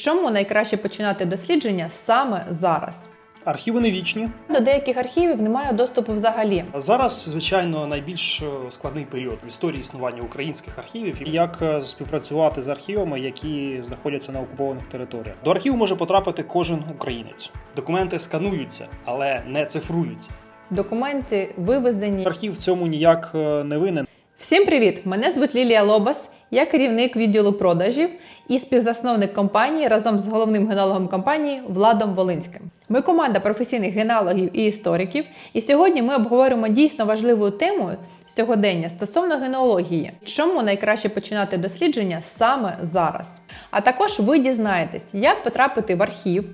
чому найкраще починати дослідження саме зараз? Архіви не вічні. До деяких архівів немає доступу взагалі. Зараз, звичайно, найбільш е, складний період в історії існування українських архівів. І Як е, співпрацювати з архівами, які знаходяться на окупованих територіях? До архіву може потрапити кожен українець. Документи скануються, але не цифруються. Документи вивезені. Архів в цьому ніяк е, не винен. Всім привіт! Мене звуть Лілія Лобас. Я керівник відділу продажів і співзасновник компанії разом з головним генеалогом компанії Владом Волинським. Ми команда професійних генеалогів і істориків, і сьогодні ми обговоримо дійсно важливу тему сьогодення стосовно генеалогії. Чому найкраще починати дослідження саме зараз? А також ви дізнаєтесь, як потрапити в архів,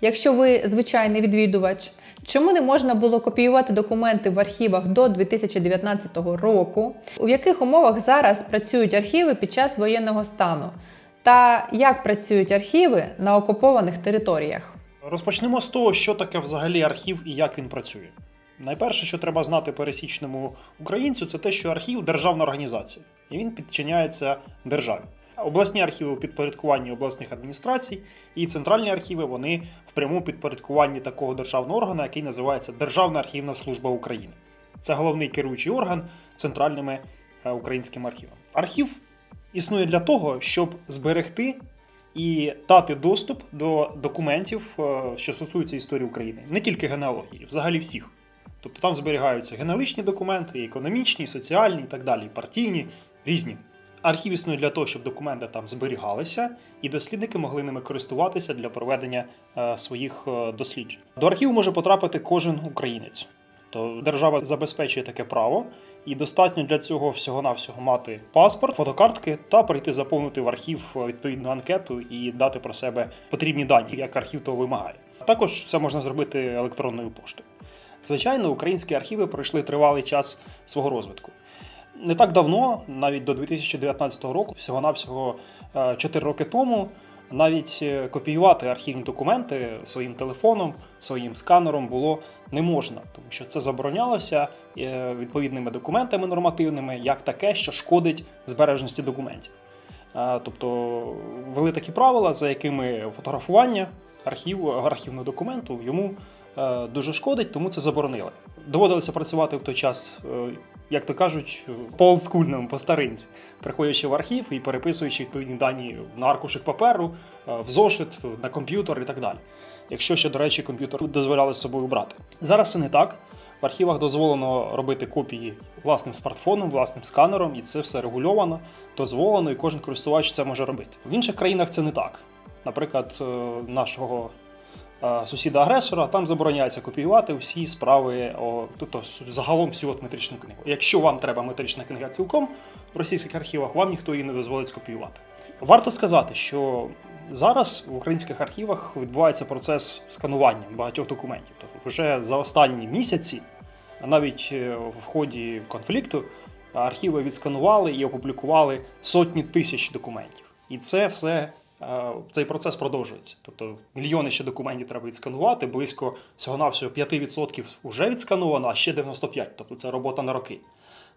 якщо ви звичайний відвідувач, чому не можна було копіювати документи в архівах до 2019 року, у яких умовах зараз працюють архіви під час воєнного стану, та як працюють архіви на окупованих територіях. Розпочнемо з того, що таке взагалі архів і як він працює. Найперше, що треба знати пересічному українцю, це те, що архів державна організація, і він підчиняється державі. Обласні архіви у підпорядкуванні обласних адміністрацій і центральні архіви вони в прямому підпорядкуванні такого державного органу, який називається Державна архівна служба України. Це головний керуючий орган центральними е, українськими архівами. Архів існує для того, щоб зберегти і дати доступ до документів, е, що стосуються історії України, не тільки генеалогії, взагалі всіх. Тобто там зберігаються генеалогічні документи, економічні, соціальні, і так далі, партійні, різні. Архів існує для того, щоб документи там зберігалися, і дослідники могли ними користуватися для проведення е, своїх е, досліджень. До архіву може потрапити кожен українець. То держава забезпечує таке право, і достатньо для цього всього-навсього мати паспорт, фотокартки та прийти заповнити в архів відповідну анкету і дати про себе потрібні дані, як архів того вимагає. Також це можна зробити електронною поштою. Звичайно, українські архіви пройшли тривалий час свого розвитку. Не так давно, навіть до 2019 року, всього-навсього 4 роки тому, навіть е, копіювати архівні документи своїм телефоном, своїм сканером було не можна, тому що це заборонялося е, відповідними документами нормативними, як таке, що шкодить збережності документів. Е, Тобто ввели такі правила, за якими фотографування архіву, архівного документу йому е, дуже шкодить, тому це заборонили. Доводилося працювати в той час, е, як то кажуть, по олдскульному, по старинці, приходячи в архів і переписуючи відповідні дані на аркушик паперу, е, в зошит, на комп'ютер і так далі. Якщо ще, до речі, комп'ютер дозволяли з собою брати. Зараз це не так. В архівах дозволено робити копії власним смартфоном, власним сканером, і це все регульовано, дозволено, і кожен користувач це може робити. В інших країнах це не так. Наприклад, е, нашого сусіда-агресора там забороняється копіювати всі справи, о, тобто загалом всю от метричну книгу. Якщо вам треба метрична книга цілком, в російських архівах вам ніхто її не дозволить скопіювати. Варто сказати, що зараз в українських архівах відбувається процес сканування багатьох документів. Тобто вже за останні місяці, навіть е, в ході конфлікту, архіви відсканували і опублікували сотні тисяч документів. І це все. Е, Цей процес продовжується. Тобто мільйони ще документів треба відсканувати, близько всього-навсього 5% вже відскановано, а ще 95%. Тобто це робота на роки.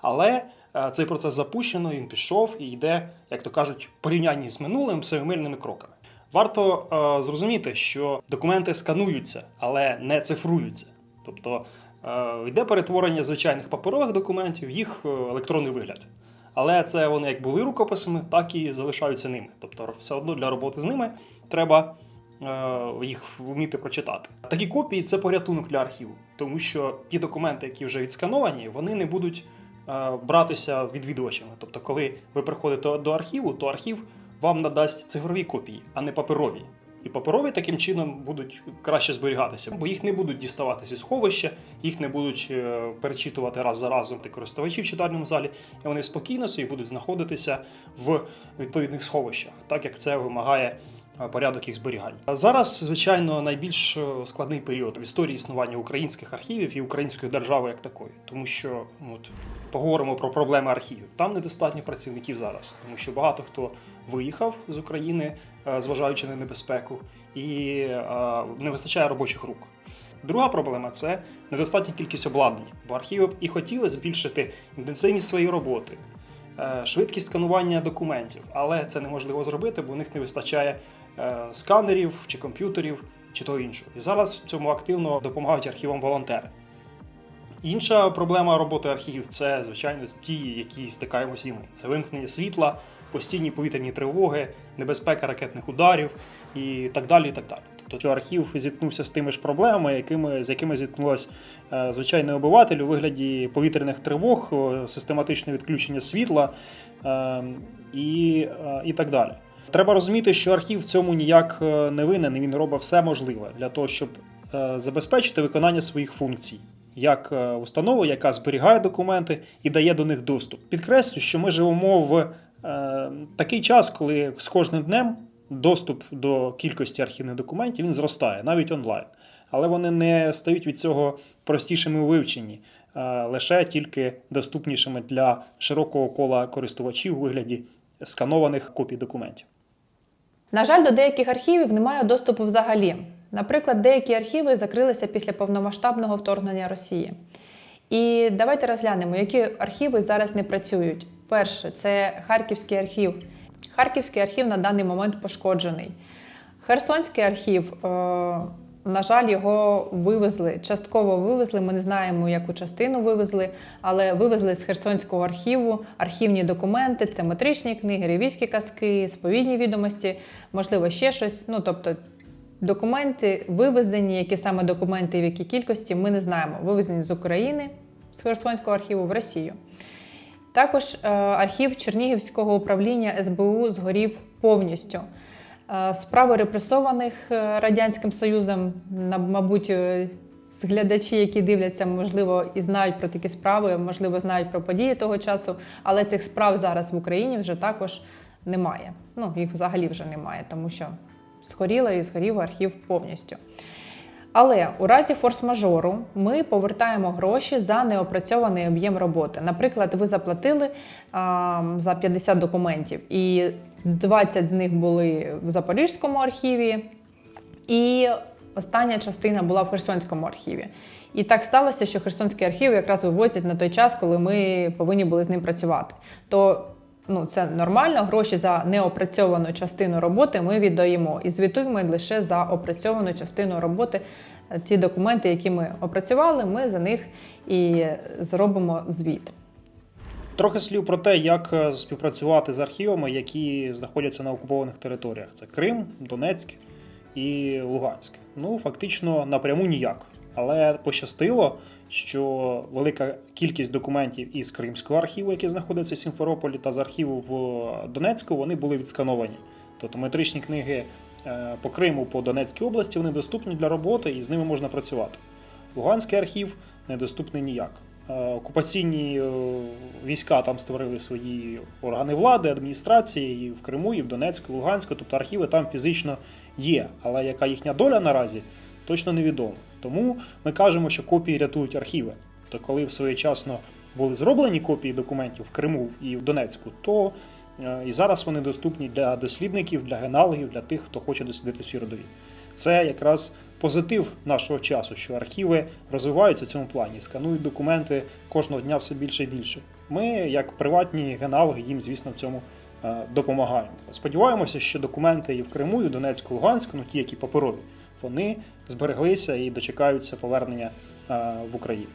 Але е, цей процес запущено, він пішов і йде, як то кажуть, в порівнянні з минулим семимильними кроками. Варто е, зрозуміти, що документи скануються, але не цифруються. Тобто е, йде перетворення звичайних паперових документів в їх е, електронний вигляд. Але це вони як були рукописами, так і залишаються ними. Тобто, все одно для роботи з ними треба е, їх вміти прочитати. Такі копії це порятунок для архіву, тому що ті документи, які вже відскановані, вони не будуть е, братися відвідувачами. Тобто, коли ви приходите до архіву, то архів вам надасть цифрові копії, а не паперові. І паперові таким чином будуть краще зберігатися, бо їх не будуть діставати зі сховища, їх не будуть е, перечитувати раз за разом користувачі в читальному залі, і вони спокійно собі будуть знаходитися в відповідних сховищах, так як це вимагає е, порядок їх зберігання. Зараз, звичайно, найбільш е, складний період в історії існування українських архівів і української держави як такої, тому що ну, от, поговоримо про проблеми архівів. Там недостатньо працівників зараз, тому що багато хто виїхав з України, зважаючи на небезпеку, і е, не вистачає робочих рук. Друга проблема це недостатня кількість обладнання, бо архіви б і хотіли збільшити інтенсивність своєї роботи, е, швидкість сканування документів, але це неможливо зробити, бо у них не вистачає е, сканерів чи комп'ютерів, чи того іншого. І зараз в цьому активно допомагають архівам волонтери. Інша проблема роботи архівів це, звичайно, ті, які стикаємося і ми. Це вимкнення світла, постійні повітряні тривоги, небезпека ракетних ударів і так далі. І так далі. Тобто, архів зіткнувся з тими ж проблемами, якими, з якими зіткнулася е, звичайний обиватель у вигляді повітряних тривог, систематичне відключення світла е, і, е, і так далі. Треба розуміти, що архів в цьому ніяк не винен, він робить все можливе для того, щоб забезпечити виконання своїх функцій як установа, яка зберігає документи і дає до них доступ. Підкреслю, що ми живемо в такий час, коли з кожним днем доступ до кількості архівних документів він зростає, навіть онлайн. Але вони не стають від цього простішими у вивченні, е, лише тільки доступнішими для широкого кола користувачів у вигляді сканованих копій документів. На жаль, до деяких архівів немає доступу взагалі. Наприклад, деякі архіви закрилися після повномасштабного вторгнення Росії. І давайте розглянемо, які архіви зараз не працюють. Перше, це Харківський архів. Харківський архів на даний момент пошкоджений. Херсонський архів, е, на жаль, його вивезли. Частково вивезли. Ми не знаємо, яку частину вивезли, але вивезли з Херсонського архіву архівні документи, це метричні книги, ревізькі казки, сповідні відомості, можливо, ще щось. Ну тобто. Документи вивезені, які саме документи в якій кількості, ми не знаємо. Вивезені з України, з Херсонського архіву в Росію. Також е, архів Чернігівського управління СБУ згорів повністю. Е, Справи репресованих е, Радянським Союзом, мабуть, е, глядачі, які дивляться, можливо, і знають про такі справи, можливо, знають про події того часу, але цих справ зараз в Україні вже також немає. Ну, їх взагалі вже немає, тому що згоріло і згорів архів повністю. Але у разі форс-мажору ми повертаємо гроші за неопрацьований об'єм роботи. Наприклад, ви заплатили а, за 50 документів, і 20 з них були в Запорізькому архіві, і остання частина була в Херсонському архіві. І так сталося, що Херсонський архів якраз вивозять на той час, коли ми повинні були з ним працювати. То ну, це нормально, гроші за неопрацьовану частину роботи ми віддаємо і звітуємо лише за опрацьовану частину роботи. Ті документи, які ми опрацювали, ми за них і зробимо звіт. Трохи слів про те, як е, співпрацювати з архівами, які знаходяться на окупованих територіях. Це Крим, Донецьк і Луганськ. Ну, фактично, напряму ніяк. Але пощастило, що велика кількість документів із Кримського архіву, які знаходяться в Сімферополі, та з архіву в Донецьку, вони були відскановані. Тобто метричні книги е, по Криму, по Донецькій області, вони доступні для роботи і з ними можна працювати. Луганський архів недоступний ніяк. Е, Окупаційні е, війська там створили свої органи влади, адміністрації і в Криму, і в Донецьку, і в Луганську. Тобто архіви там фізично є. Але яка їхня доля наразі, точно невідомо. Тому ми кажемо, що копії рятують архіви. То коли своєчасно були зроблені копії документів в Криму і в Донецьку, то е, і зараз вони доступні для дослідників, для генеалогів, для тих, хто хоче дослідити свій родовід. Це якраз позитив нашого часу, що архіви розвиваються в цьому плані, сканують документи кожного дня все більше і більше. Ми, як приватні генеалоги, їм, звісно, в цьому е, допомагаємо. Сподіваємося, що документи і в Криму, і в Донецьку, Луганську, ну ті, які паперові, вони збереглися і дочекаються повернення е, в Україну.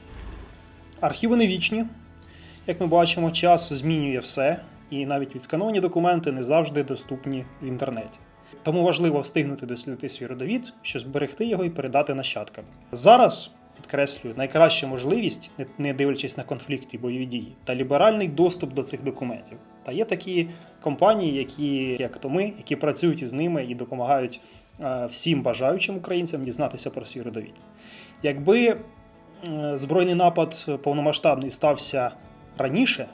Архіви не вічні. Як ми бачимо, час змінює все, і навіть відскановані документи не завжди доступні в інтернеті. Тому важливо встигнути дослідити свій родовід, щоб зберегти його і передати нащадкам. Зараз підкреслюю найкраща можливість, не- дивлячись на конфлікти бойові дії, та ліберальний доступ до цих документів. Та є такі компанії, які як то ми, які працюють із ними і допомагають всім бажаючим українцям дізнатися про свій родовід. Якби е, збройний напад повномасштабний стався раніше,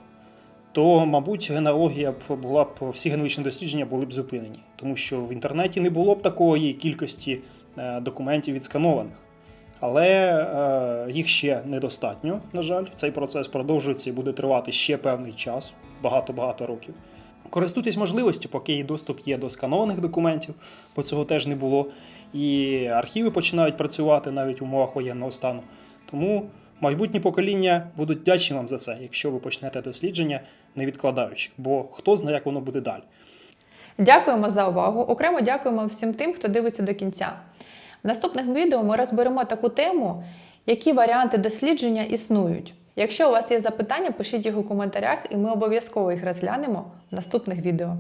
то, мабуть, генеалогія б була б всі генетичні дослідження були б зупинені, тому що в інтернеті не було б такої кількості е, документів відсканованих. Але е, їх ще недостатньо, на жаль. Цей процес продовжується і буде тривати ще певний час, багато-багато років. Користуйтесь можливістю, поки є доступ є до сканованих документів, бо цього теж не було. І архіви починають працювати навіть в умовах воєнного стану. Тому майбутні покоління будуть вдячні вам за це, якщо ви почнете дослідження, не відкладаючи, бо хто знає, як воно буде далі. Дякуємо за увагу. Окремо дякуємо всім тим, хто дивиться до кінця. В наступних відео ми розберемо таку тему, які варіанти дослідження існують. Якщо у вас є запитання, пишіть їх у коментарях, і ми обов'язково їх розглянемо в наступних відео.